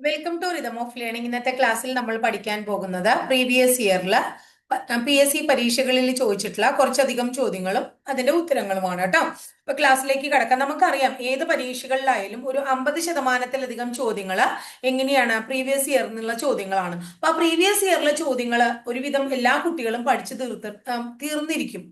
Welcome to rhythm of learning ഇന്നത്തെ ക്ലാസ്സിൽ നമ്മൾ പഠിക്കാൻ പോകുന്നത് പ്രീവിയസ് ഇയറിൽ പി എസ് സി പരീക്ഷകളിൽ ചോദിച്ചിട്ടുള്ള കുറച്ചധികം ചോദ്യങ്ങളും അതിന്റെ ഉത്തരങ്ങളുമാണ് കേട്ടോ. ഇപ്പൊ ക്ലാസ്സിലേക്ക് കടക്കാം. നമുക്കറിയാം ഏത് പരീക്ഷകളിലായാലും ഒരു അമ്പത് ശതമാനത്തിലധികം ചോദ്യങ്ങൾ എങ്ങനെയാണ് പ്രീവിയസ് ഇയറിൽ നിന്നുള്ള ചോദ്യങ്ങളാണ്. അപ്പൊ ആ പ്രീവിയസ് ഇയറിലെ ചോദ്യങ്ങൾ ഒരുവിധം എല്ലാ കുട്ടികളും പഠിച്ചു തീർത്ത് തീർന്നിരിക്കും.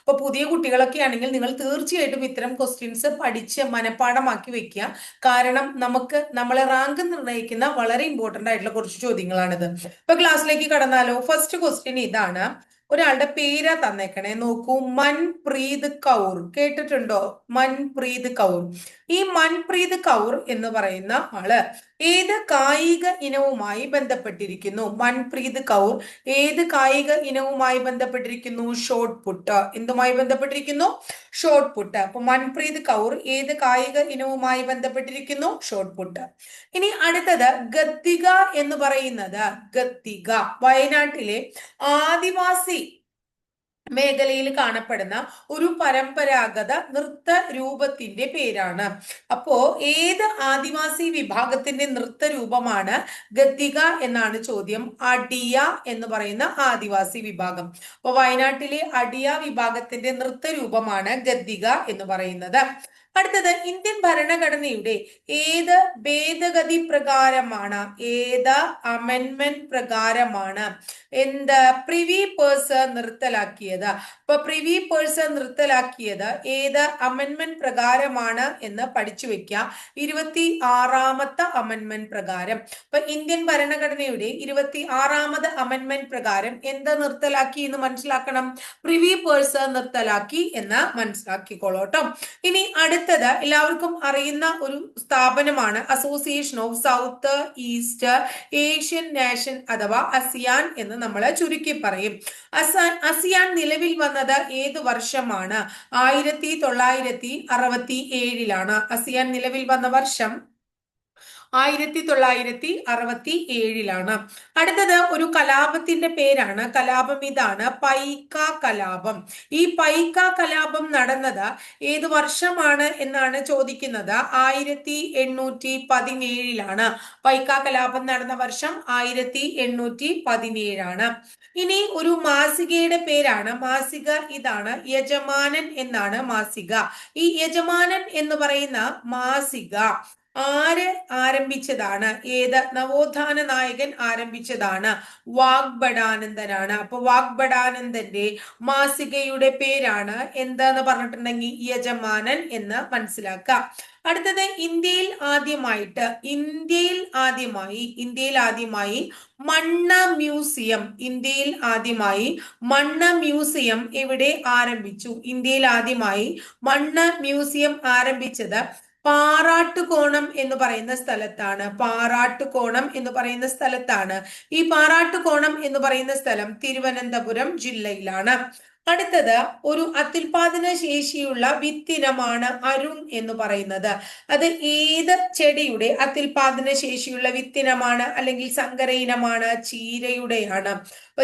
അപ്പൊ പുതിയ കുട്ടികളൊക്കെ ആണെങ്കിൽ നിങ്ങൾ തീർച്ചയായിട്ടും ഇത്തരം ക്വസ്റ്റ്യൻസ് പഠിച്ച് മനഃപ്പാഠമാക്കി വെക്കുക. കാരണം നമുക്ക് നമ്മളെ റാങ്ക് നിർണയിക്കുന്ന വളരെ ഇമ്പോർട്ടന്റ് ആയിട്ടുള്ള കുറച്ച് ചോദ്യങ്ങളാണിത്. ഇപ്പൊ ക്ലാസ്സിലേക്ക് കടന്നാലോ? ഫസ്റ്റ് ക്വസ്റ്റ്യൻ ഇതാണ്. ഒരാളുടെ പേരാ തന്നേക്കണേ. നോക്കൂ മൻപ്രീത് കൗർ. കേട്ടിട്ടുണ്ടോ? മൻപ്രീത് കൗർ. ഈ മൻപ്രീത് കൗർ എന്ന് പറയുന്ന ആൾ ഏത് കായിക ഇനവുമായി ബന്ധപ്പെട്ടിരിക്കുന്നു? മൻപ്രീത് കൗർ ഏത് കായിക ഇനവുമായി ബന്ധപ്പെട്ടിരിക്കുന്നു? Shot put. എന്തുമായി ബന്ധപ്പെട്ടിരിക്കുന്നു? Shot put. അപ്പൊ മൻപ്രീത് കൗർ ഏത് കായിക ഇനവുമായി ബന്ധപ്പെട്ടിരിക്കുന്നു? Shot put. ഇനി അടുത്തത് ഗത്തിക എന്ന് പറയുന്നത് ഗത്തിക വയനാട്ടിലെ ആദിവാസി മേഖലയിൽ കാണപ്പെടുന്ന ഒരു പരമ്പരാഗത നൃത്ത രൂപത്തിന്റെ പേരാണ്. അപ്പോ ഏത് ആദിവാസി വിഭാഗത്തിന്റെ നൃത്ത രൂപമാണ് ഗദ്ദിക എന്നാണ് ചോദ്യം. അടിയ എന്ന് പറയുന്ന ആദിവാസി വിഭാഗം. അപ്പൊ വയനാട്ടിലെ അടിയ വിഭാഗത്തിന്റെ നൃത്ത രൂപമാണ് ഗദ്ദിക എന്ന് പറയുന്നത്. അടുത്തത് ഇന്ത്യൻ ഭരണഘടനയുടെ ഏത് ഭേദഗതി പ്രകാരമാണ്? ഏത് അമെൻമെന്റ് പ്രകാരമാണ്? എന്ത്? പ്രിവി പേഴ്സ് നിർത്തലാക്കിയത്. ഇപ്പൊ പ്രിവി പേഴ്സ് നിർത്തലാക്കിയത് ഏത് അമെൻമെന്റ് പ്രകാരമാണ് എന്ന് പഠിച്ചു വെക്കുക ഇരുപത്തി ആറാമത്തെ അമെൻമെന്റ് പ്രകാരം. ഇപ്പൊ ഇന്ത്യൻ ഭരണഘടനയുടെ ഇരുപത്തി ആറാമത് അമെൻമെന്റ് പ്രകാരം എന്ത് നിർത്തലാക്കി എന്ന് മനസ്സിലാക്കണം? പ്രിവി പേഴ്സ് നിർത്തലാക്കി എന്ന് മനസ്സിലാക്കിക്കോളോട്ടോ. ഇനി അടുത്തത് എല്ലാവർക്കും അറിയുന്ന ഒരു സ്ഥാപനമാണ് association of south east Asian nation അഥവാ അസിയാൻ എന്ന് നമ്മൾ ചുരുക്കി പറയും. അസാൻ അസിയാൻ നിലവിൽ വന്നത് ഏത് വർഷമാണ്? ആയിരത്തി തൊള്ളായിരത്തി അറുപത്തി ഏഴിലാണ്. അസിയാൻ നിലവിൽ വന്ന വർഷം ആയിരത്തി തൊള്ളായിരത്തി അറുപത്തി ഏഴിലാണ് അടുത്തത് ഒരു കലാപത്തിന്റെ പേരാണ്. കലാപം ഇതാണ്. പൈക്ക കലാപം. ഈ പൈക്ക കലാപം നടന്നത് ഏത് വർഷമാണ് എന്നാണ് ചോദിക്കുന്നത്. ആയിരത്തി എണ്ണൂറ്റി പതിനേഴിലാണ് പൈക്ക കലാപം നടന്ന വർഷം ആയിരത്തി എണ്ണൂറ്റി പതിനേഴാണ് ഇനി ഒരു മാസികയുടെ പേരാണ്. മാസിക ഇതാണ്. യജമാനൻ എന്നാണ് മാസിക. ഈ യജമാനൻ എന്ന് പറയുന്ന മാസിക ആര് ആരംഭിച്ചതാണ്? ഏത് നവോത്ഥാന നായകൻ ആരംഭിച്ചതാണ്? വാഗ്ബടാനന്ദനാണ് അപ്പൊ വാഗ്ബടാനന്ദന്റെ മാസികയുടെ പേരാണ് എന്താന്ന് പറഞ്ഞിട്ടുണ്ടെങ്കിൽ യജമാനൻ എന്ന് മനസ്സിലാക്കാം. അടുത്തത് ഇന്ത്യയിൽ ആദ്യമായിട്ട് ഇന്ത്യയിൽ ആദ്യമായി ഇന്ത്യയിൽ ആദ്യമായി മണ്ണ മ്യൂസിയം ഇന്ത്യയിൽ ആദ്യമായി മണ്ണ മ്യൂസിയം എവിടെ ആരംഭിച്ചു? ഇന്ത്യയിൽ ആദ്യമായി മണ്ണ മ്യൂസിയം ആരംഭിച്ചത് പാറാട്ടുകോണം എന്ന് പറയുന്ന സ്ഥലത്താണ്. പാറാട്ടുകോണം എന്ന് പറയുന്ന സ്ഥലത്താണ്. ഈ പാറാട്ടുകോണം എന്ന് പറയുന്ന സ്ഥലം തിരുവനന്തപുരം ജില്ലയിലാണ്. അടുത്തത് ഒരു അത്യുൽപാദന ശേഷിയുള്ള വിത്തിനമാണ് അരുൺ എന്ന് പറയുന്നത്. അത് ഏത് ചെടിയുടെ അത്യുൽപാദന ശേഷിയുള്ള വിത്തിനമാണ് അല്ലെങ്കിൽ സങ്കര ഇനമാണ് ചീരയുടെയാണ്.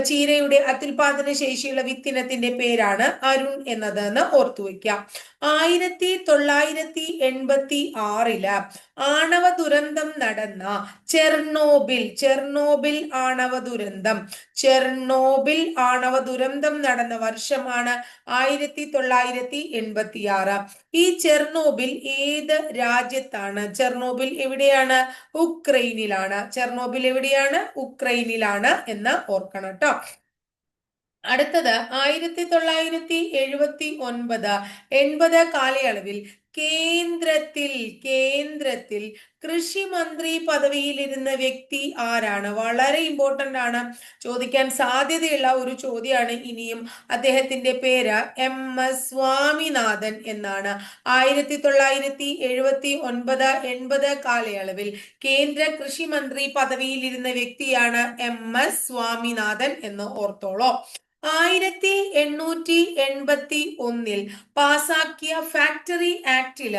ചീരയുടെ അത്യുൽപാദന ശേഷിയുള്ള വിത്തിനത്തിന്റെ പേരാണ് അരുൺ എന്നത് എന്ന് ഓർത്തു വെക്കാം. ആയിരത്തി തൊള്ളായിരത്തി എൺപത്തി ആറിൽ ആണവ ദുരന്തം നടന്ന ചെർണോബിൽ ചെർണോബിൽ ആണവ ദുരന്തം. ചെർണോബിൽ ആണവ ദുരന്തം നടന്ന വർഷമാണ് ആയിരത്തി തൊള്ളായിരത്തി എൺപത്തി ആറ് ഈ ചെർണോബിൽ ഏത് രാജ്യത്താണ്? ചെർണോബിൽ എവിടെയാണ്? ഉക്രൈനിലാണ്. ചെർണോബിൽ എവിടെയാണ്? ഉക്രൈനിലാണ് എന്ന് ഓർക്കണം കേട്ടോ അടുത്തത് ആയിരത്തി തൊള്ളായിരത്തി എഴുപത്തി ഒൻപത് എൺപത് കാലയളവിൽ കേന്ദ്രത്തിൽ കേന്ദ്രത്തിൽ കൃഷി മന്ത്രി പദവിയിലിരുന്ന വ്യക്തി ആരാണ്? വളരെ ഇമ്പോർട്ടന്റ് ആണ്. ചോദിക്കാൻ സാധ്യതയുള്ള ഒരു ചോദ്യമാണ് ഇനിയും അദ്ദേഹത്തിന്റെ പേര് എം. എസ്. സ്വാമിനാഥൻ എന്നാണ്. ആയിരത്തി തൊള്ളായിരത്തി എഴുപത്തി ഒൻപത് എൺപത് കാലയളവിൽ കേന്ദ്ര കൃഷി മന്ത്രി പദവിയിലിരുന്ന വ്യക്തിയാണ് എം. എസ്. സ്വാമിനാഥൻ എന്ന് ഓർത്തോളോ. ആയിരത്തി എണ്ണൂറ്റി എൺപത്തി ഒന്നിൽ പാസാക്കിയ ഫാക്ടറി ആക്ടിൽ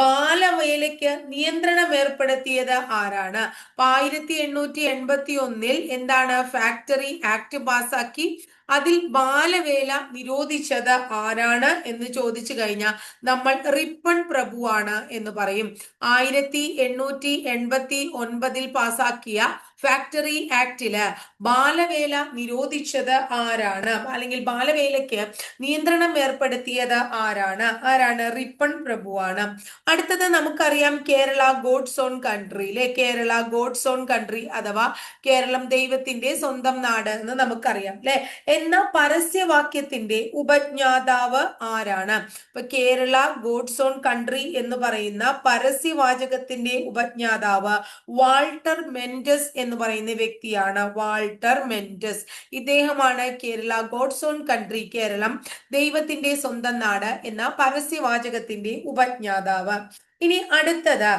ബാലവേലയ്ക്ക് നിയന്ത്രണം ഏർപ്പെടുത്തിയത് ആരാണ്? അപ്പൊ ആയിരത്തി എണ്ണൂറ്റി എൺപത്തി ഒന്നിൽ എന്താണ് ഫാക്ടറി ആക്ട് പാസാക്കി? അതിൽ ബാലവേല നിരോധിച്ചത് ആരാണ് എന്ന് ചോദിച്ചു കഴിഞ്ഞാൽ നമ്മൾ റിപ്പൺ പ്രഭുവാണ് എന്ന് പറയും. ആയിരത്തി എണ്ണൂറ്റി എൺപത്തി ഒൻപതിൽ പാസാക്കിയ ഫാക്ടറി ആക്ടിൽ ബാലവേല നിരോധിച്ചത് ആരാണ്? അല്ലെങ്കിൽ ബാലവേലയ്ക്ക് നിയന്ത്രണം ഏർപ്പെടുത്തിയത് ആരാണ്? ആരാണ്? റിപ്പൺ പ്രഭുവാണ്. അടുത്തത് നമുക്കറിയാം കേരള ഗോഡ്സ് ഓൺ കൺട്രിയിലെ കേരള ഗോഡ്സ് ഓൺ കൺട്രി അഥവാ കേരളം ദൈവത്തിന്റെ സ്വന്തം നാട് എന്ന് നമുക്കറിയാം അല്ലെ എന്ന പരസ്യവാക്യത്തിന്റെ ഉപജ്ഞാതാവ് ആരാണ്? ഇപ്പൊ കേരള ഗോഡ്സ് ഓൺ കൺട്രി എന്ന് പറയുന്ന പരസ്യവാചകത്തിന്റെ ഉപജ്ഞാതാവ് വാൾട്ടർ മെൻഡസ് പറയുന്ന വ്യക്തിയാണ് വാൾട്ടർ മെൻഡസ്. ഇദ്ദേഹമാണ് Kerala God's own country Keralam ദൈവത്തിന്റെ സ്വന്തം നാട് എന്ന പരസ്യവാചകത്തിന്റെ ഉപജ്ഞാതാവ്. ഇനി അടുത്തത്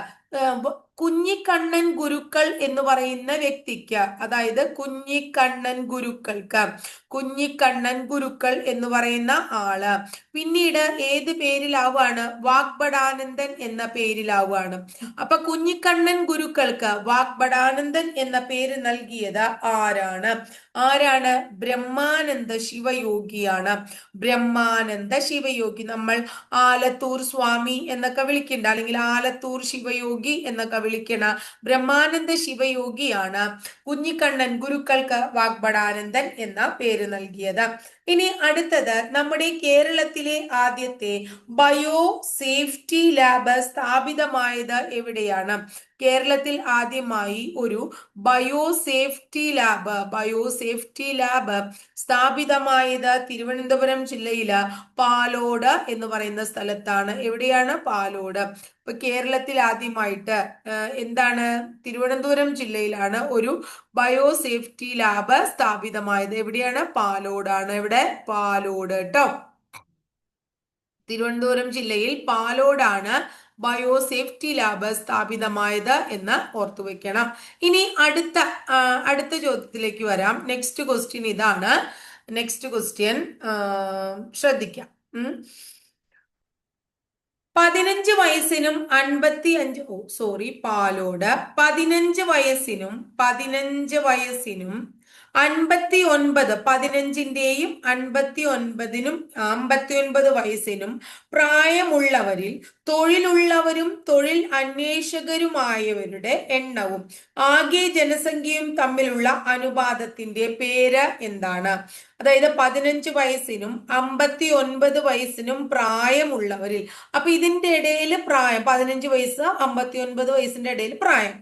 കുഞ്ഞിക്കണ്ണൻ ഗുരുക്കൾ എന്ന് പറയുന്ന വ്യക്തിക്ക് അതായത് കുഞ്ഞിക്കണ്ണൻ ഗുരുക്കൾക്ക് കുഞ്ഞിക്കണ്ണൻ ഗുരുക്കൾ എന്ന് പറയുന്ന ആൾ. പിന്നീട് ഏത് പേരിലാവാണ് വാഗ്ബടാനന്ദൻ എന്ന പേരിലാവുകയാണ് അപ്പൊ കുഞ്ഞിക്കണ്ണൻ ഗുരുക്കൾക്ക് വാഗ്ബടാനന്ദൻ എന്ന പേര് നൽകിയത് ആരാണ്? ആരാണ്? ബ്രഹ്മാനന്ദ ശിവയോഗിയാണ്. ബ്രഹ്മാനന്ദ ശിവയോഗി. നമ്മൾ ആലത്തൂർ സ്വാമി എന്നൊക്കെ വിളിക്കണ്ട അല്ലെങ്കിൽ ആലത്തൂർ ശിവയോഗി എന്നൊക്കെ വിളിക്കണ ബ്രഹ്മാനന്ദ ശിവയോഗിയാണ് കുഞ്ഞിക്കണ്ണൻ ഗുരുക്കൾക്ക് വാഗ്ബടാനന്ദൻ എന്ന പേര് നൽകിയത്. ഇനി അടുത്തത് നമ്മുടെ കേരളത്തിലെ ആദ്യത്തെ ബയോ സേഫ്റ്റി ലാബ് സ്ഥാപിതമായത് എവിടെയാണ്? കേരളത്തിൽ ആദ്യമായി ഒരു bio safety lab bio safety lab സ്ഥാപിതമായത് തിരുവനന്തപുരം ജില്ലയിലെ പാലോട് എന്ന് പറയുന്ന സ്ഥലത്താണ്. എവിടെയാണ്? പാലോട്. ഇപ്പൊ കേരളത്തിൽ ആദ്യമായിട്ട് എന്താണ് തിരുവനന്തപുരം ജില്ലയിലാണ് ഒരു ബയോ സേഫ്റ്റി ലാബ് സ്ഥാപിതമായത്. എവിടെയാണ്? പാലോടാണ്. ഇവിടെ പാലോട് കേട്ടോ തിരുവനന്തപുരം ജില്ലയിൽ പാലോടാണ് ബയോ സേഫ്റ്റി ലാബ് സ്ഥാപിതമായത് എന്ന് ഓർത്തു വെക്കണം. ഇനി അടുത്ത അടുത്ത ചോദ്യത്തിലേക്ക് വരാം. നെക്സ്റ്റ് ക്വസ്റ്റ്യൻ ഇതാണ്. നെക്സ്റ്റ് ക്വസ്റ്റ്യൻ ശ്രദ്ധിക്കാം. പതിനഞ്ച് വയസ്സിനും അൻപത്തി അഞ്ച് ഓ സോറി പാലോട്. പതിനഞ്ച് വയസ്സിനും പതിനഞ്ച് വയസ്സിനും അൻപത്തി ഒൻപത് പതിനഞ്ചിന്റെയും അൻപത്തി ഒൻപതിനും അമ്പത്തി ഒൻപത് വയസ്സിനും പ്രായമുള്ളവരിൽ തൊഴിലുള്ളവരും തൊഴിൽ അന്വേഷകരുമായവരുടെ എണ്ണവും ആകെ ജനസംഖ്യയും തമ്മിലുള്ള അനുപാതത്തിന്റെ പേര് എന്താണ്? അതായത് പതിനഞ്ച് വയസ്സിനും അമ്പത്തി ഒൻപത് വയസ്സിനും പ്രായമുള്ളവരിൽ. അപ്പൊ ഇതിന്റെ ഇടയിൽ പ്രായം പതിനഞ്ച് വയസ്സ് അമ്പത്തി ഒൻപത് വയസ്സിന്റെ ഇടയിൽ പ്രായം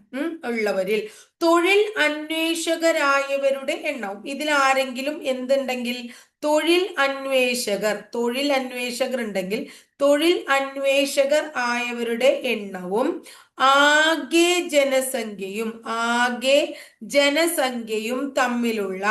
ഉള്ളവരിൽ. തൊഴിൽ അന്വേഷകരായവരുടെ എണ്ണവും. ഇതിൽ ആരെങ്കിലും എന്തുണ്ടെങ്കിൽ? തൊഴിൽ അന്വേഷകർ. തൊഴിൽ അന്വേഷകർ ഉണ്ടെങ്കിൽ തൊഴിൽ അന്വേഷകർ ആയവരുടെ എണ്ണവും ആകെ ജനസംഖ്യയും ആകെ ജനസംഖ്യയും തമ്മിലുള്ള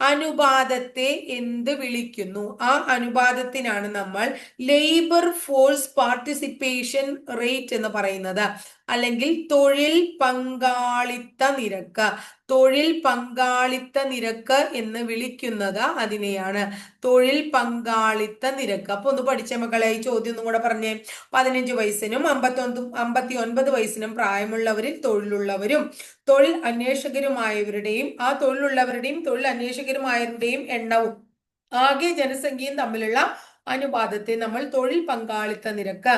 അനുപാതത്തെ എന്ത് വിളിക്കുന്നു? ആ അനുപാതത്തിനാണ് നമ്മൾ ലേബർ ഫോഴ്സ് പാർട്ടിസിപ്പേഷൻ റേറ്റ് എന്ന് പറയുന്നത്. അല്ലെങ്കിൽ തൊഴിൽ പങ്കാളിത്ത നിരക്ക്. തൊഴിൽ പങ്കാളിത്ത നിരക്ക് എന്ന് വിളിക്കുന്നത് അതിനെയാണ്. തൊഴിൽ പങ്കാളിത്ത നിരക്ക്. അപ്പൊ ഒന്ന് പഠിച്ച മക്കളെ ഈ ചോദ്യം ഒന്നും കൂടെ പറഞ്ഞേ. പതിനഞ്ച് വയസ്സിനും അമ്പത്തി ഒന്ന് അമ്പത്തി ഒൻപത് വയസ്സിനും പ്രായമുള്ളവരിൽ തൊഴിലുള്ളവരും തൊഴിൽ അന്വേഷകരുമായവരുടെയും ആ തൊഴിലുള്ളവരുടെയും തൊഴിൽ അന്വേഷകരുമായവരുടെയും എണ്ണവും ആകെ ജനസംഖ്യയും തമ്മിലുള്ള അനുപാതത്തെ നമ്മൾ തൊഴിൽ പങ്കാളിത്ത നിരക്ക്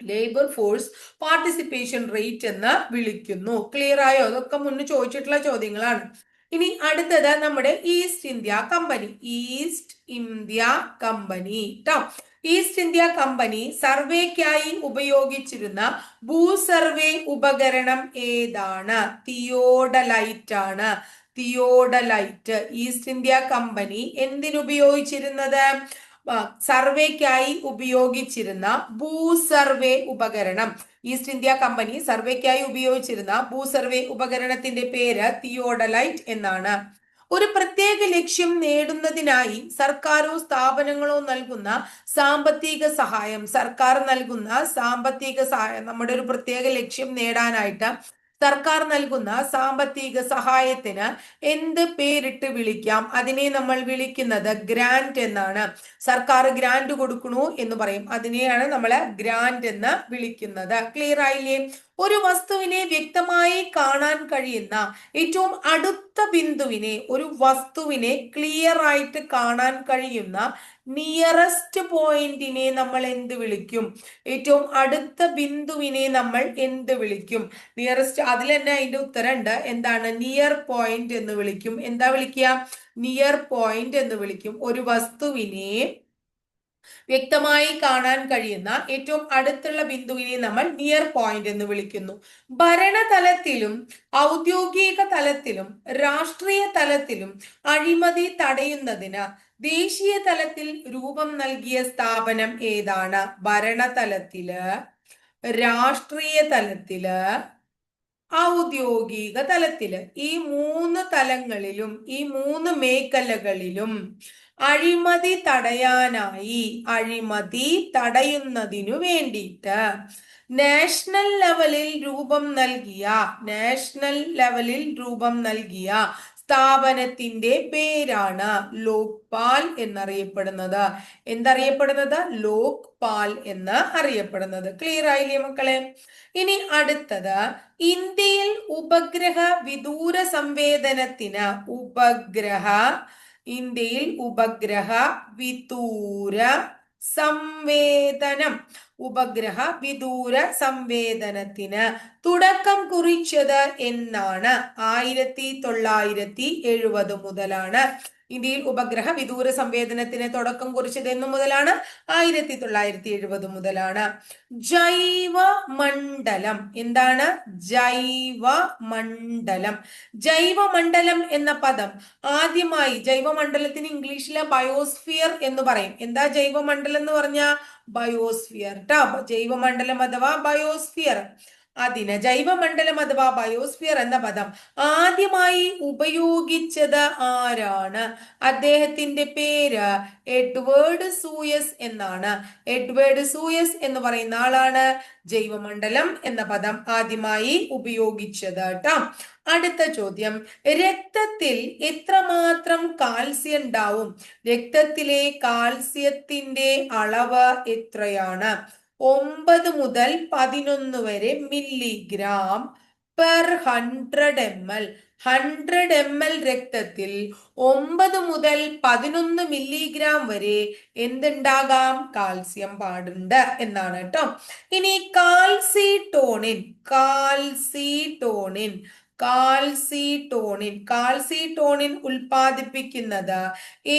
ലേബർ ഫോഴ്സ് പാർട്ടിസിപ്പേഷൻ റേറ്റ് എന്ന് വിളിക്കുന്നു. ക്ലിയർ ആയോ? അതൊക്കെ മുന്നേ ചോദിച്ചിട്ടുള്ള ചോദ്യങ്ങളാണ്. ഇനി അടുത്തത് നമ്മുടെ East India company East India company കേട്ടോ ഈസ്റ്റ് ഇന്ത്യ കമ്പനി സർവേക്കായി ഉപയോഗിച്ചിരുന്ന ഭൂസർവേ ഉപകരണം ഏതാണ്? തിയോഡലൈറ്റ് ആണ് തിയോഡലൈറ്റ് ഈസ്റ്റ് ഇന്ത്യ കമ്പനി എന്തിനുപയോഗിച്ചിരുന്നത്? സർവേക്കായി ഉപയോഗിച്ചിരുന്ന ഭൂസർവേ ഉപകരണം. ഈസ്റ്റ് ഇന്ത്യ കമ്പനി സർവേക്കായി ഉപയോഗിച്ചിരുന്ന ഭൂസർവേ ഉപകരണത്തിന്റെ പേര് തിയോഡലൈറ്റ് എന്നാണ്. ഒരു പ്രത്യേക ലക്ഷ്യം നേടുന്നതിനായി സർക്കാരോ സ്ഥാപനങ്ങളോ നൽകുന്ന സാമ്പത്തിക സഹായം സർക്കാർ നൽകുന്ന സാമ്പത്തിക സഹായം നമ്മുടെ ഒരു പ്രത്യേക ലക്ഷ്യം നേടാനായിട്ട് സർക്കാർ നൽകുന്ന സാമ്പത്തിക സഹായത്തിന് എന്ത് പേരിട്ട് വിളിക്കാം? അതിനെ നമ്മൾ വിളിക്കുന്നത് ഗ്രാന്റ് എന്നാണ്. സർക്കാർ ഗ്രാന്റ് കൊടുക്കണു എന്ന് പറയും. അതിനെയാണ് നമ്മൾ ഗ്രാന്റ് എന്ന് വിളിക്കുന്നത്. ക്ലിയർ ആയില്ലേ? ഒരു വസ്തുവിനെ വ്യക്തമായി കാണാൻ കഴിയുന്ന ഏറ്റവും അടുത്ത ബിന്ദുവിനെ ഒരു വസ്തുവിനെ ക്ലിയർ ആയിട്ട് കാണാൻ കഴിയുന്ന നിയറസ്റ്റ് പോയിന്റിനെ നമ്മൾ എന്ത് വിളിക്കും? ഏറ്റവും അടുത്ത ബിന്ദുവിനെ നമ്മൾ എന്ത് വിളിക്കും? നിയറസ്റ്റ് അതിൽ തന്നെ അതിന്റെ ഉത്തരം ഉണ്ട് എന്താണ്? നിയർ പോയിന്റ് എന്ന് വിളിക്കും. എന്താ വിളിക്കുക? നിയർ പോയിന്റ് എന്ന് വിളിക്കും. ഒരു വസ്തുവിനെ വ്യക്തമായി കാണാൻ കഴിയുന്ന ഏറ്റവും അടുത്തുള്ള ബിന്ദുവിനെ നമ്മൾ നിയർ പോയിന്റ് എന്ന് വിളിക്കുന്നു. ഭരണതലത്തിലും ഔദ്യോഗിക തലത്തിലും രാഷ്ട്രീയ തലത്തിലും അഴിമതി തടയുന്നതിന് ദേശീയ തലത്തിൽ രൂപം നൽകിയ സ്ഥാപനം ഏതാണ്? ഭരണതലത്തിൽ രാഷ്ട്രീയ തലത്തിൽ ഔദ്യോഗിക തലത്തിൽ. ഈ മൂന്ന് തലങ്ങളിലും ഈ മൂന്ന് മേഖലകളിലും അഴിമതി തടയാനായി അഴിമതി തടയുന്നതിനു വേണ്ടിയിട്ട് നാഷണൽ ലെവലിൽ രൂപം നൽകിയ നാഷണൽ ലെവലിൽ രൂപം നൽകിയ സ്ഥാപനത്തിന്റെ പേരാണ് ലോക്പാൽ എന്നറിയപ്പെടുന്നത്. എന്തറിയപ്പെടുന്നത്? ലോക്പാൽ എന്ന് അറിയപ്പെടുന്നത്. ക്ലിയർ ആയില്ലേ മക്കളെ? ഇനി അടുത്തത് ഇന്ത്യയിൽ ഉപഗ്രഹ വിദൂര സംവേദനത്തിന് ഉപഗ്രഹ ഇന്ത്യയിൽ ഉപഗ്രഹ വിദൂര സംവേദനം. ഉപഗ്രഹ വിദൂര സംവേദനത്തിന് തുടക്കം കുറിച്ചത് എന്നാണ്. ആയിരത്തി തൊള്ളായിരത്തി എഴുപത് മുതലാണ്. ഇന്ത്യയിൽ ഉപഗ്രഹ വിദൂര സംവേദനത്തിന് തുടക്കം കുറിച്ചത് എന്നു മുതലാണ്. ആയിരത്തി തൊള്ളായിരത്തി എഴുപത് മുതലാണ്. ജൈവ മണ്ഡലം എന്താണ്? ജൈവ മണ്ഡലം ജൈവ മണ്ഡലം എന്ന പദം ആദ്യമായി ജൈവ മണ്ഡലത്തിന് ഇംഗ്ലീഷിലെ ബയോസ്ഫിയർ എന്ന് പറയും. എന്താ ജൈവ മണ്ഡലം എന്ന് പറഞ്ഞ? ബയോസ്ഫിയർ ട്ടാ. ജൈവമണ്ഡലം അഥവാ ബയോസ്ഫിയർ. അതിന് ജൈവമണ്ഡലം അഥവാ ബയോസ്ഫിയർ എന്ന പദം ആദ്യമായി ഉപയോഗിച്ചത് ആരാണ്? അദ്ദേഹത്തിന്റെ പേര് എഡ്വേർഡ് സൂയസ് എന്നാണ്. എഡ്വേർഡ് സൂയസ് എന്ന് പറയുന്ന ആളാണ്. ജൈവമണ്ഡലം എന്ന പദം ആദ്യമായി ഉപയോഗിച്ചത് കേട്ടോ. അടുത്ത ചോദ്യം. രക്തത്തിൽ എത്രമാത്രം കാൽസ്യം ഉണ്ടാവും? രക്തത്തിലെ കാൽസ്യത്തിന്റെ അളവ് എത്രയാണ്? ഒമ്പത് മുതൽ പതിനൊന്ന് വരെ milligram per hundred M L hundred M L രക്തത്തിൽ ഒമ്പത് മുതൽ പതിനൊന്ന് മില്ലിഗ്രാം വരെ എന്തുണ്ടാകാം? കാൽസ്യം പാടുണ്ട് എന്നാണ് കേട്ടോ. ഇനി കാൽസിട്ടോണിൻ കാൽസിട്ടോണിൻ കാൽസിട്ടോണിൻ കാൽസിട്ടോണിൻ ഉൽപ്പാദിപ്പിക്കുന്നത്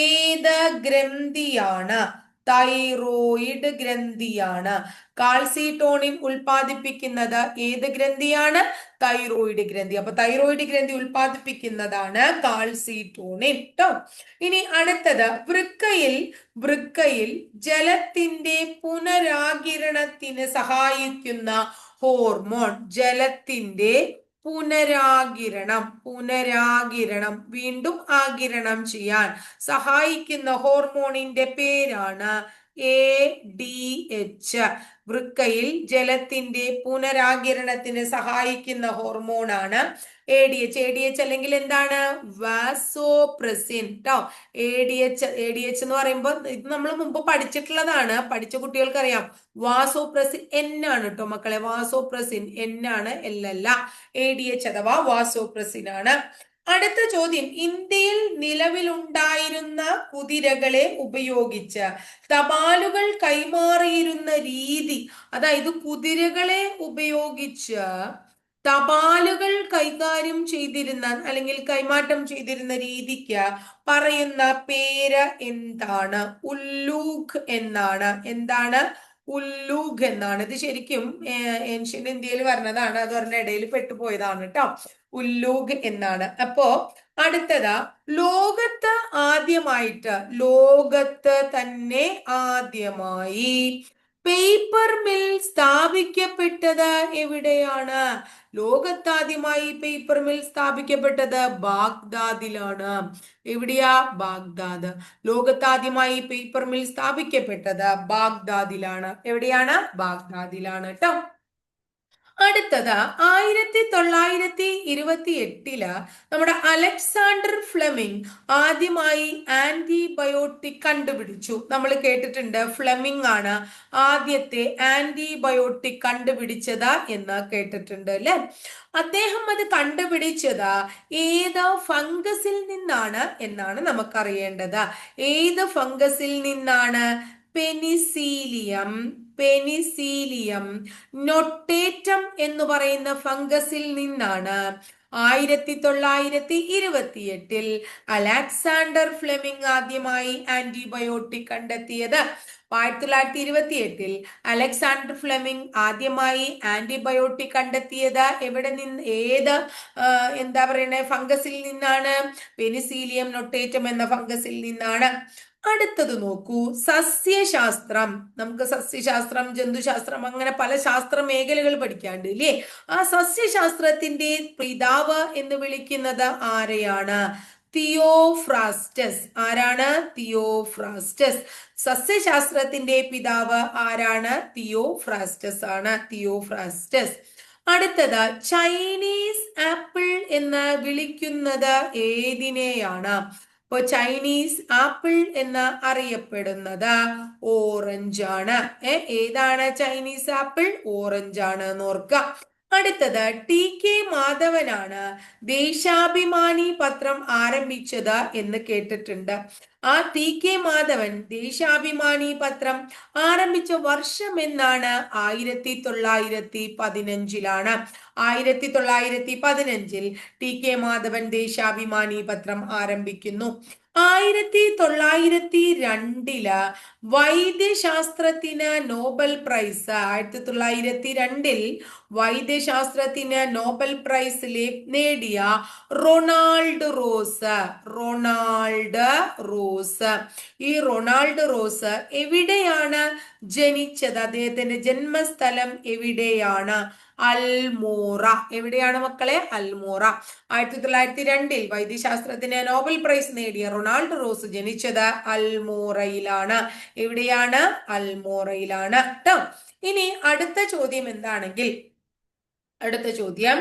ഏത് ഗ്രന്ഥിയാണ്? തൈറോയിഡ് ഗ്രന്ഥിയാണ്. കാൽസിറ്റോണിൻ ഉൽപ്പാദിപ്പിക്കുന്നത് ഏത് ഗ്രന്ഥിയാണ്? തൈറോയിഡ് ഗ്രന്ഥി. അപ്പൊ തൈറോയിഡ് ഗ്രന്ഥി ഉൽപ്പാദിപ്പിക്കുന്നതാണ് കാൽസിറ്റോണിൻ. കേട്ടോ ഇനി അടുത്തത് വൃക്കയിൽ വൃക്കയിൽ ജലത്തിന്റെ പുനരാകിരണത്തിന് സഹായിക്കുന്ന ഹോർമോൺ ജലത്തിന്റെ പുനരാകിരണം പുനരാകിരണം വീണ്ടും ആകിരണം ചെയ്യാൻ സഹായിക്കുന്ന ഹോർമോണിന്റെ പേരാണ് എ ഡി എച്ച് വൃക്കയിൽ ജലത്തിന്റെ പുനരാകിരണത്തിന് സഹായിക്കുന്ന ഹോർമോണാണ് A D H A D H അല്ലെങ്കിൽ എന്താണ്? വാസോപ്രസിൻ കേട്ടോ A D H A D H എന്ന് പറയുമ്പോൾ ഇത് നമ്മൾ മുമ്പ് പഠിച്ചിട്ടുള്ളതാണ്. പഠിച്ച കുട്ടികൾക്ക് അറിയാം വാസോപ്രസിൻ എൻ ആണ് കേട്ടോ മക്കളെ. വാസോപ്രസിൻ എൻ ആണ് എല്ലല്ല എ ഡി എച്ച് അഥവാ വാസോപ്രസിൻ ആണ്. അടുത്ത ചോദ്യം. ഇന്ത്യയിൽ നിലവിലുണ്ടായിരുന്ന കുതിരകളെ ഉപയോഗിച്ച് തപാലുകൾ കൈമാറിയിരുന്ന രീതി അതായത് കുതിരകളെ ഉപയോഗിച്ച് തപാലുകൾ കൈകാര്യം ചെയ്തിരുന്ന അല്ലെങ്കിൽ കൈമാറ്റം ചെയ്തിരുന്ന രീതിക്ക് പറയുന്ന പേര് എന്താണ്? ഉല്ലൂഖ് എന്നാണ്. എന്താണ്? ഉല്ലൂഖ് എന്നാണ്. ഇത് ശരിക്കും ഏൻഷ്യൻ ഇന്ത്യയിൽ വരുന്നതാണ് അത് പറഞ്ഞ ഇടയിൽ പെട്ടുപോയതാണ് കേട്ടോ. ഉല്ലൂഖ് എന്നാണ്. അപ്പോ അടുത്തത് ലോകത്ത് ആദ്യമായിട്ട് ലോകത്ത് തന്നെ ആദ്യമായി പേപ്പർ മിൽ സ്ഥാപിക്കപ്പെട്ടത് എവിടെയാണ്? ലോകത്താദ്യമായി പേപ്പർ മിൽ സ്ഥാപിക്കപ്പെട്ടത് ബാഗ്ദാദിലാണ്. എവിടെയാ? ബാഗ്ദാദ്. ലോകത്താദ്യമായി പേപ്പർ മിൽ സ്ഥാപിക്കപ്പെട്ടത് ബാഗ്ദാദിലാണ്. എവിടെയാണ്? ബാഗ്ദാദിലാണ് കേട്ടോ അടുത്തത് ആയിരത്തി തൊള്ളായിരത്തി ഇരുപത്തി എട്ടിൽ നമ്മുടെ അലക്സാണ്ടർ ഫ്ലെമിംഗ് ആദ്യമായി ആന്റിബയോട്ടിക് കണ്ടുപിടിച്ചു. നമ്മൾ കേട്ടിട്ടുണ്ട് ഫ്ലെമിംഗ് ആണ് ആദ്യത്തെ ആന്റിബയോട്ടിക് കണ്ടുപിടിച്ചത് എന്ന് കേട്ടിട്ടുണ്ട് അല്ലെ? അദ്ദേഹം അത് കണ്ടുപിടിച്ചത് ഏത് ഫംഗസിൽ നിന്നാണ് എന്നാണ് നമുക്കറിയേണ്ടത്. ഏത് ഫംഗസിൽ നിന്നാണ്? പെനിസീലിയം. പെനിസീലിയം നൊട്ടേറ്റം എന്ന് പറയുന്ന ഫംഗസിൽ നിന്നാണ്. ആയിരത്തി തൊള്ളായിരത്തി ഇരുപത്തിയെട്ടിൽ അലക്സാണ്ടർ ഫ്ലെമിംഗ് ആദ്യമായി ആന്റിബയോട്ടിക് കണ്ടെത്തിയത്. ആയിരത്തി തൊള്ളായിരത്തി ഇരുപത്തി എട്ടിൽ അലക്സാണ്ടർ ഫ്ലെമിംഗ് ആദ്യമായി ആന്റിബയോട്ടിക് കണ്ടെത്തിയത് എവിടെ നിന്ന് ഏത് എന്താ പറയണേ ഫംഗസിൽ നിന്നാണ്? പെനിസീലിയം നൊട്ടേറ്റം എന്ന ഫംഗസിൽ നിന്നാണ്. അടുത്തത് നോക്കൂ. സസ്യശാസ്ത്രം. നമുക്ക് സസ്യശാസ്ത്രം ജന്തുശാസ്ത്രം അങ്ങനെ പല ശാസ്ത്ര മേഖലകൾ പഠിക്കാണ്ട് ഇല്ലേ? ആ സസ്യശാസ്ത്രത്തിന്റെ പിതാവ് എന്ന് വിളിക്കുന്നത് ആരെയാണ്? തിയോഫ്രാസ്റ്റസ്. ആരാണ്? തിയോഫ്രാസ്റ്റസ്. സസ്യശാസ്ത്രത്തിന്റെ പിതാവ് ആരാണ്? തിയോഫ്രാസ്റ്റസ് ആണ്. തിയോഫ്രാസ്റ്റസ്. അടുത്തത് ചൈനീസ് ആപ്പിൾ എന്ന് വിളിക്കുന്നത് ഏതിനെയാണ്? ഇപ്പൊ ചൈനീസ് ആപ്പിൾ എന്ന് അറിയപ്പെടുന്നത് ഓറഞ്ച് ആണ്. ഏതാണ് ചൈനീസ് ആപ്പിൾ ഓറഞ്ച് ആണ് എന്ന് ഓർക്കുക അടുത്തത് ടി കെ മാധവനാണ് ദേശാഭിമാനി പത്രം ആരംഭിച്ചത് എന്ന് കേട്ടിട്ടുണ്ട്. ആ ടി കെ മാധവൻ ദേശാഭിമാനി പത്രം ആരംഭിച്ച വർഷം എന്നാണ് ആയിരത്തി തൊള്ളായിരത്തി പതിനഞ്ചിലാണ്. ആയിരത്തി തൊള്ളായിരത്തി പതിനഞ്ചിൽ ടി കെ മാധവൻ ദേശാഭിമാനി പത്രം ആരംഭിക്കുന്നു. ആയിരത്തി തൊള്ളായിരത്തി രണ്ടിൽ വൈദ്യശാസ്ത്രത്തിന് നോബൽ പ്രൈസ്. ആയിരത്തി തൊള്ളായിരത്തി രണ്ടിൽ വൈദ്യശാസ്ത്രത്തിന് നോബൽ പ്രൈസ് നേടിയ റൊണാൾഡ് റോസ്. Ronald Ross. ഈ റൊണാൾഡ് റോസ് എവിടെയാണ് ജനിച്ചത്? അദ്ദേഹത്തിന്റെ ജന്മസ്ഥലം എവിടെയാണ്? അൽമോറ. എവിടെയാണ് മക്കളെ? അൽമോറ. ആയിരത്തി തൊള്ളായിരത്തി രണ്ടിൽ വൈദ്യശാസ്ത്രത്തിന് നോബൽ പ്രൈസ് നേടിയ റൊണാൾഡ് റോസ് ജനിച്ചത് അൽമോറയിലാണ്. എവിടെയാണ്? അൽമോറയിലാണ്. കേട്ടോ ഇനി അടുത്ത ചോദ്യം എന്താണെങ്കിൽ അടുത്ത ചോദ്യം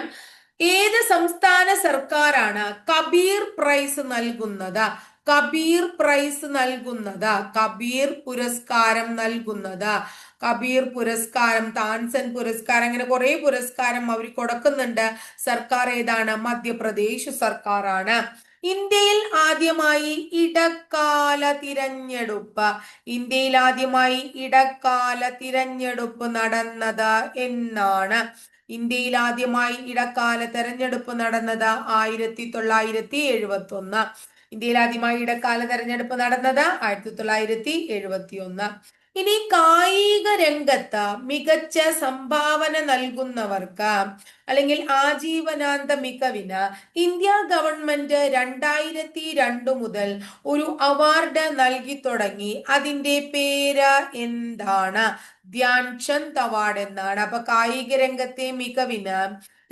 ഏത് സംസ്ഥാന സർക്കാരാണ് കബീർ പ്രൈസ് നൽകുന്നത്? കബീർ പ്രൈസ് നൽകുന്നത് കബീർ പുരസ്കാരം നൽകുന്നത് കബീർ പുരസ്കാരം താൻസൻ പുരസ്കാരം അങ്ങനെ കുറെ പുരസ്കാരം അവർ കൊടുക്കുന്നുണ്ട്. സർക്കാർ ഏതാണ്? മധ്യപ്രദേശ് സർക്കാരാണ്. ഇന്ത്യയിൽ ആദ്യമായി ഇടക്കാല തിരഞ്ഞെടുപ്പ്. ഇന്ത്യയിൽ ആദ്യമായി ഇടക്കാല തിരഞ്ഞെടുപ്പ് നടന്നത് എന്നാണ്. ഇന്ത്യയിൽ ആദ്യമായി ഇടക്കാല തെരഞ്ഞെടുപ്പ് നടന്നത് ആയിരത്തി തൊള്ളായിരത്തി എഴുപത്തി ഒന്ന് ഇന്ത്യയിൽ ആദ്യമായി ഇടക്കാല തെരഞ്ഞെടുപ്പ് നടന്നത് ആയിരത്തി തൊള്ളായിരത്തി എഴുപത്തി ഒന്ന് ഇനി കായിക രംഗത്ത് മികച്ച സംഭാവന നൽകുന്നവർക്ക് അല്ലെങ്കിൽ ആജീവനാന്ത മികവിന് ഇന്ത്യ ഗവൺമെന്റ് രണ്ടായിരത്തി രണ്ട് മുതൽ ഒരു അവാർഡ് നൽകി തുടങ്ങി. അതിന്റെ പേര് എന്താണ്? ധ്യാൻ ചന്ദ് അവാർഡ് എന്നാണ്. അപ്പൊ കായിക രംഗത്തെ മികവിന്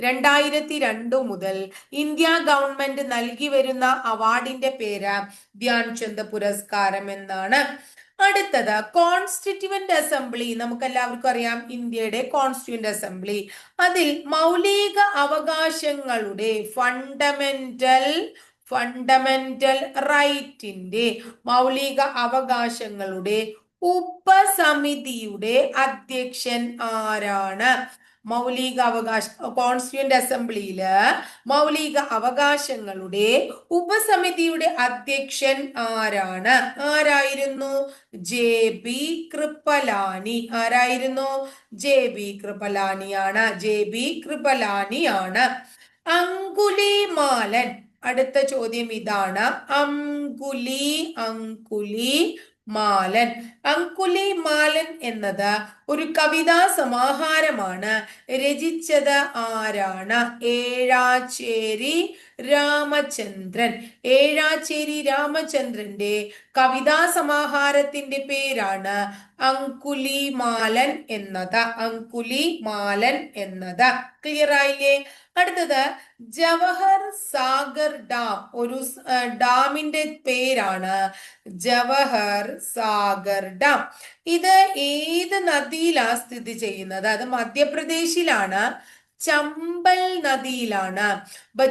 രണ്ടായിരത്തി രണ്ടു മുതൽ ഇന്ത്യ ഗവൺമെന്റ് നൽകി വരുന്ന അവാർഡിന്റെ പേര് ധ്യാൻചന്ദ് പുരസ്കാരം എന്നാണ്. അടുത്തത് കോൺസ്റ്റിറ്റ്യുവന്റ് അസംബ്ലി നമുക്ക് എല്ലാവർക്കും അറിയാം ഇന്ത്യയുടെ കോൺസ്റ്റിറ്റ്യുവന്റ് അസംബ്ലി അതിൽ മൗലിക അവകാശങ്ങളുടെ ഫണ്ടമെന്റൽ ഫണ്ടമെന്റൽ റൈറ്റിന്റെ മൗലിക അവകാശങ്ങളുടെ ഉപസമിതിയുടെ അധ്യക്ഷൻ ആരാണ്? മൗലിക അവകാശ കോൺസ്റ്റിറ്റ്യൂന്റ് അസംബ്ലിയിൽ മൗലിക അവകാശങ്ങളുടെ ഉപസമിതിയുടെ അധ്യക്ഷൻ ആരാണ്? ആരായിരുന്നു? J B Kripalani. ആരായിരുന്നു? ജെ ബി കൃപലാനിയാണ്. ജെ ബി കൃപലാനിയാണ്. അങ്കുലിമാലൻ അടുത്ത ചോദ്യം ഇതാണ്. അങ്കുലി അങ്കുലി മാലൻ. അങ്കുലി മാലൻ എന്നത് ഒരു കവിതാ സമാഹാരമാണ്. രചിച്ചത് ആരാണ്? ഏഴാച്ചേരി രാമചന്ദ്രൻ. ഏഴാച്ചേരി രാമചന്ദ്രന്റെ കവിതാ സമാഹാരത്തിന്റെ പേരാണ് അങ്കുലിമാലൻ എന്നത്. അങ്കുലിമാലൻ എന്നത്. ക്ലിയർ ആയില്ലേ? അടുത്തത് ജവഹർ സാഗർ ഡാം. ഒരു ഡാമിന്റെ പേരാണ് ജവഹർ സാഗർ ഡാം. ഇത് ഏത് നദിയിലാണ് സ്ഥിതി ചെയ്യുന്നത്? അത് മധ്യപ്രദേശിലാണ് ചമ്പൽ നദിയിലാണ്.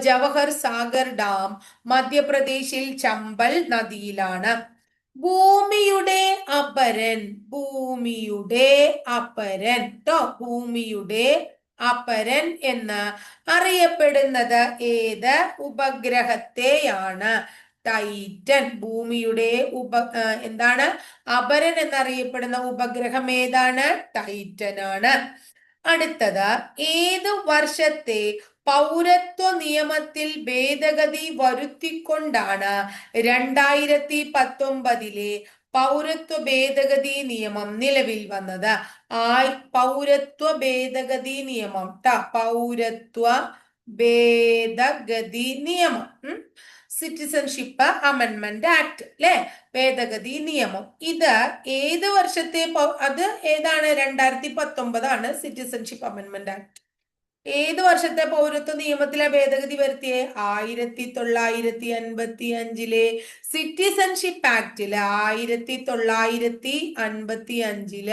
ജവഹർ സാഗർ ഡാം മധ്യപ്രദേശിൽ ചമ്പൽ നദിയിലാണ്. ഭൂമിയുടെ അപരൻ ഭൂമിയുടെ അപരൻ ട്ടോ ഭൂമിയുടെ അപരൻ എന്ന് അറിയപ്പെടുന്നത് ഏത് ഉപഗ്രഹത്തെയാണ്? ടൈറ്റൻ ഭൂമിയുടെ ഉപ എന്താണ്? അപരൻ എന്നറിയപ്പെടുന്ന ഉപഗ്രഹം ഏതാണ്? ടൈറ്റൻ ആണ് അടുത്തത് ഏത് വർഷത്തെ പൗരത്വ നിയമത്തിൽ ഭേദഗതി വരുത്തിക്കൊണ്ടാണ് രണ്ടായിരത്തി പത്തൊമ്പതിലെ പൗരത്വ ഭേദഗതി നിയമം നിലവിൽ വന്നത്? ആയി പൗരത്വ ഭേദഗതി നിയമം പൗരത്വ ഭേദഗതി നിയമം. സിറ്റിസൺഷിപ്പ് അമെൻമെന്റ് ആക്ട് അല്ലെ ഭേദഗതി നിയമം. ഇത് ഏത് വർഷത്തെ അത് ഏതാണ്? രണ്ടായിരത്തി പത്തൊമ്പതാണ് സിറ്റിസൺഷിപ്പ് അമെൻമെന്റ് ആക്ട് ഏത് വർഷത്തെ പൗരത്വ നിയമത്തിലെ ഭേദഗതി വരുത്തിയ? ആയിരത്തി തൊള്ളായിരത്തി അൻപത്തി അഞ്ചിലെ സിറ്റിസൺഷിപ്പ് ആക്ടിൽ ആയിരത്തി തൊള്ളായിരത്തി അൻപത്തി അഞ്ചിൽ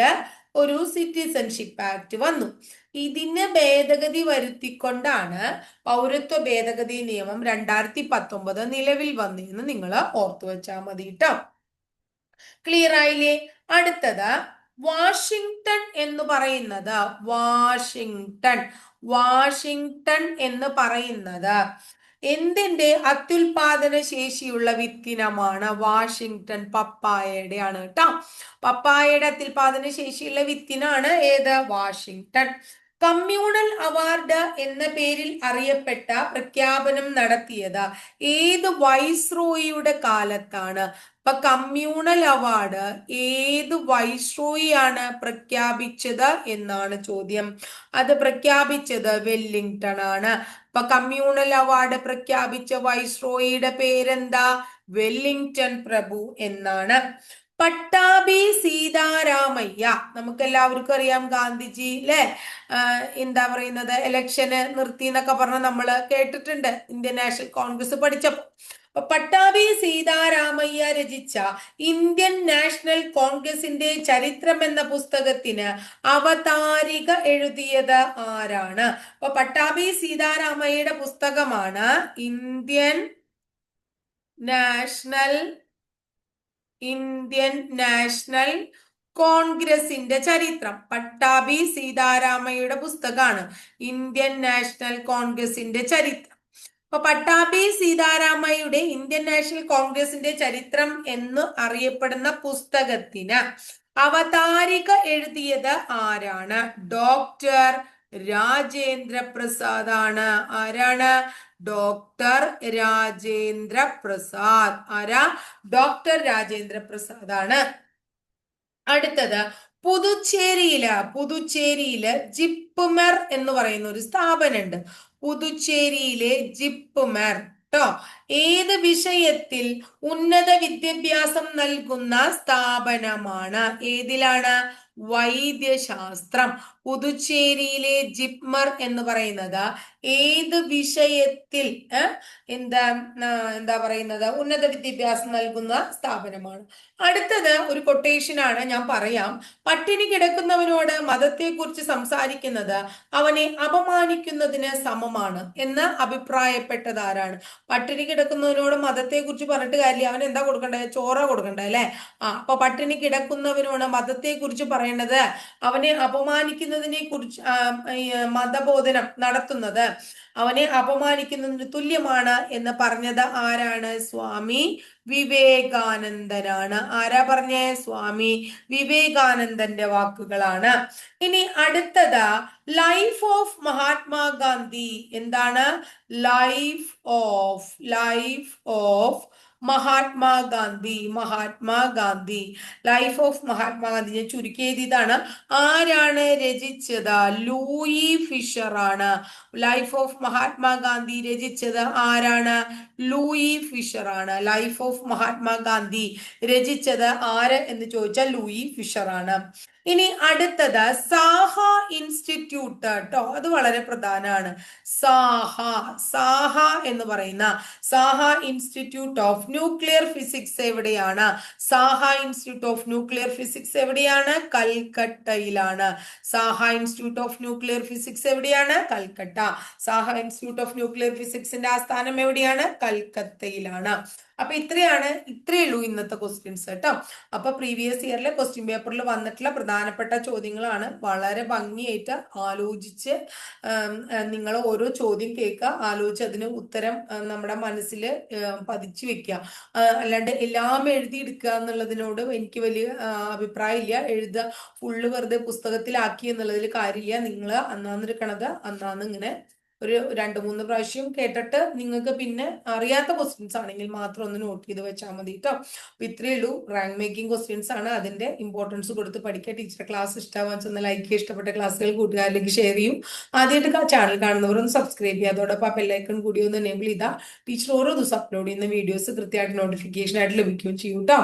ഒരു സിറ്റിസൺഷിപ്പ് ആക്ട് വന്നു. ഇതിന് ഭേദഗതി വരുത്തിക്കൊണ്ടാണ് പൗരത്വ ഭേദഗതി നിയമം രണ്ടായിരത്തി പത്തൊമ്പത് നിലവിൽ വന്നതെന്ന് നിങ്ങൾ ഓർത്തു വെച്ചാൽ മതി കേട്ടോ ക്ലിയർ ആയില്ലേ? അടുത്തത് വാഷിംഗ്ടൺ എന്ന് പറയുന്നത് വാഷിംഗ്ടൺ വാഷിംഗ്ടൺ എന്ന് പറയുന്നത് എന്തിന്റെ അത്യുൽപാദന ശേഷിയുള്ള വിത്തിനമാണ് വാഷിങ്ടൺ പപ്പായയുടെ ആണ് കേട്ടോ പപ്പായയുടെ അത്യുൽപാദന ശേഷിയുള്ള വിത്തിനാണ് ഏത്? വാഷിംഗ്ടൺ കമ്മ്യൂണൽ അവാർഡ് എന്ന പേരിൽ അറിയപ്പെട്ട പ്രഖ്യാപനം നടത്തിയത് ഏത് വൈസ്രോയിയുടെ കാലത്താണ്? ഇപ്പൊ കമ്മ്യൂണൽ അവാർഡ് ഏത് വൈസ്രോയിയാണ് പ്രഖ്യാപിച്ചത് എന്നാണ് ചോദ്യം. അത് പ്രഖ്യാപിച്ചത് വെല്ലിംഗ്ടൺ ആണ് ഇപ്പൊ കമ്മ്യൂണൽ അവാർഡ് പ്രഖ്യാപിച്ച വൈസ്രോയിയുടെ പേരെന്താ? വെല്ലിംഗ്ടൺ പ്രഭു എന്നാണ്. പട്ടാഭി സീതാരാമയ്യ. നമുക്ക് എല്ലാവർക്കും അറിയാം ഗാന്ധിജി അല്ലെ എന്താ പറയുന്നത് ഇലക്ഷന് നിർത്തി എന്നൊക്കെ പറഞ്ഞ് നമ്മൾ കേട്ടിട്ടുണ്ട് ഇന്ത്യൻ നാഷണൽ കോൺഗ്രസ് പഠിച്ചപ്പോ. അപ്പൊ പട്ടാഭി സീതാരാമയ്യ രചിച്ച ഇന്ത്യൻ നാഷണൽ കോൺഗ്രസിന്റെ ചരിത്രം എന്ന പുസ്തകത്തിന് അവതാരിക എഴുതിയത് ആരാണ്? അപ്പൊ പട്ടാഭി സീതാരാമയ്യയുടെ പുസ്തകമാണ് ഇന്ത്യൻ നാഷണൽ ഇന്ത്യൻ നാഷണൽ കോൺഗ്രസിന്റെ ചരിത്രം. പട്ടാഭി സീതാരാമയുടെ പുസ്തകമാണ് ഇന്ത്യൻ നാഷണൽ കോൺഗ്രസിന്റെ ചരിത്രം. അപ്പൊ പട്ടാഭി സീതാരാമയുടെ ഇന്ത്യൻ നാഷണൽ കോൺഗ്രസിന്റെ ചരിത്രം എന്ന് അറിയപ്പെടുന്ന പുസ്തകത്തിന് അവതാരിക എഴുതിയത് ആരാണ്? ഡോക്ടർ രാജേന്ദ്ര പ്രസാദ് ആണ് ആരാണ്? ഡോക്ടർ രാജേന്ദ്ര പ്രസാദ് ആരാ? ഡോക്ടർ രാജേന്ദ്ര പ്രസാദ് ആണ് അടുത്തത് പുതുച്ചേരിയിൽ പുതുച്ചേരിയിൽ ജിപ്പ്മെർ എന്ന് പറയുന്ന ഒരു സ്ഥാപനമുണ്ട്. പുതുച്ചേരിയിലെ ജിപ്പ്മെർ ട്ടോ. ഏത് വിഷയത്തിൽ ഉന്നത വിദ്യാഭ്യാസം നൽകുന്ന സ്ഥാപനമാണ്? ഏതിലാണ്? വൈദ്യശാസ്ത്രം. പുതുച്ചേരിയിലെ ജിപ്മർ എന്ന് പറയുന്നത് ഏത് വിഷയത്തിൽ എന്താ എന്താ പറയുന്നത്? ഉന്നത വിദ്യാഭ്യാസം നൽകുന്ന സ്ഥാപനമാണ്. അടുത്തത് ഒരു കൊട്ടേഷൻ ആണ് ഞാൻ പറയാം. പട്ടിണി കിടക്കുന്നവനോട് മതത്തെക്കുറിച്ച് സംസാരിക്കുന്നത് അവനെ അപമാനിക്കുന്നതിന് സമമാണ് എന്ന് അഭിപ്രായപ്പെട്ടത് ആരാണ്? പട്ടിണി കിടക്കുന്നവനോട് മതത്തെക്കുറിച്ച് പറഞ്ഞിട്ട് കാര്യം അവൻ എന്താ കൊടുക്കണ്ടേ? ചോറ കൊടുക്കണ്ടേ അല്ലെ? ആ അപ്പൊ പട്ടിണി കിടക്കുന്നവനോട് മതത്തെക്കുറിച്ച് പറയേണ്ടത് അവനെ അപമാനിക്കുന്നതിനെ കുറിച്ച് മതബോധനം നടത്തുന്നത് അവനെ അപമാനിക്കുന്നതിന് തുല്യമാണ് എന്ന് പറഞ്ഞത് ആരാണ്? സ്വാമി വിവേകാനന്ദനാണ്. ആരാ പറഞ്ഞേ? സ്വാമി വിവേകാനന്ദന്റെ വാക്കുകളാണ്. ഇനി അടുത്തത് ലൈഫ് ഓഫ് മഹാത്മാഗാന്ധി. എന്താണ്? Life of life of Mahatma Gandhi Mahatma Gandhi. Life of Mahatma Gandhi ഞാൻ ചുരുക്കി എഴുതിയതാണ് ആരാണ് രചിച്ചത്? ലൂയി ഫിഷർ ആണ്. ലൈഫ് ഓഫ് മഹാത്മാഗാന്ധി രചിച്ചത് ആരാണ്? ലൂയി ഫിഷർ ആണ്. ലൈഫ് ഓഫ് മഹാത്മാഗാന്ധി രചിച്ചത് ആര് എന്ന് ചോദിച്ചാൽ ലൂയി ഫിഷർ ആണ്. ഇനി അടുത്തത് സാഹ ഇൻസ്റ്റിറ്റ്യൂട്ട് കേട്ടോ അത് വളരെ പ്രധാനമാണ് സാഹ സാഹ എന്ന് പറയുന്ന Saha institute of nuclear physics എവിടെയാണ്? Saha institute of nuclear physics എവിടെയാണ്? കൽക്കട്ടയിലാണ്. Saha institute of nuclear physics എവിടെയാണ്? Calcutta. Saha institute of nuclear ഫിസിക്സിന്റെ ആസ്ഥാനം എവിടെയാണ്? കൽക്കത്തയിലാണ്. അപ്പൊ ഇത്രയാണ് ഇത്രയേ ഉള്ളൂ ഇന്നത്തെ ക്വസ്റ്റ്യൻസ് കേട്ടോ. അപ്പൊ പ്രീവിയസ് ഇയറിലെ ക്വസ്റ്റ്യൻ പേപ്പറിൽ വന്നിട്ടുള്ള പ്രധാനപ്പെട്ട ചോദ്യങ്ങളാണ്. വളരെ ഭംഗിയായിട്ട് ആലോചിച്ച് നിങ്ങൾ ഓരോ ചോദ്യം കേൾക്കുക. ആലോചിച്ച് അതിന് ഉത്തരം നമ്മുടെ മനസ്സിൽ പതിച്ചു വെക്കുക. അല്ലാണ്ട് എല്ലാം എഴുതി എടുക്കുക എന്നുള്ളതിനോട് എനിക്ക് വലിയ അഭിപ്രായമില്ല എഴുതുക ഫുള്ള് വെറുതെ പുസ്തകത്തിലാക്കി എന്നുള്ളതിൽ കാര്യമില്ല. നിങ്ങൾ അന്നാന്നിരിക്കണത് അന്നാന്ന് ഇങ്ങനെ ഒരു രണ്ട് മൂന്ന് പ്രാവശ്യം കേട്ടിട്ട് നിങ്ങൾക്ക് പിന്നെ അറിയാത്ത ക്വസ്റ്റ്യൻസ് ആണെങ്കിൽ മാത്രം ഒന്ന് നോട്ട് ചെയ്ത് വെച്ചാൽ മതി കേട്ടോ അപ്പൊ ഇത്രയേ ഉള്ളൂ. റാങ്ക് മേക്കിംഗ് ക്വസ്റ്റ്യൻസ് ആണ് അതിന്റെ ഇമ്പോർട്ടൻസ് കൊടുത്ത് പഠിക്കുക ടീച്ചർ ക്ലാസ് ഇഷ്ടമാണെന്ന് വെച്ചാൽ ലൈക്ക് ഇഷ്ടപ്പെട്ട ക്ലാസ്സുകൾ കൂട്ടുകാരിലേക്ക് ഷെയർ ചെയ്യും. ആദ്യമായിട്ട് ചാനൽ കാണുന്നവർ ഒന്ന് സബ്സ്ക്രൈബ് ചെയ്യുക. അതോടൊപ്പം ആ ബെല്ലൈക്കൺ കൂടി ഒന്ന് എനേബിൾ ചെയ്താൽ ടീച്ചർ ഓരോ ദിവസം അപ്ലോഡ് ചെയ്യുന്ന വീഡിയോസ് കൃത്യമായിട്ട് നോട്ടിഫിക്കേഷൻ ആയിട്ട് ലഭിക്കുകയും ചെയ്യും കേട്ടോ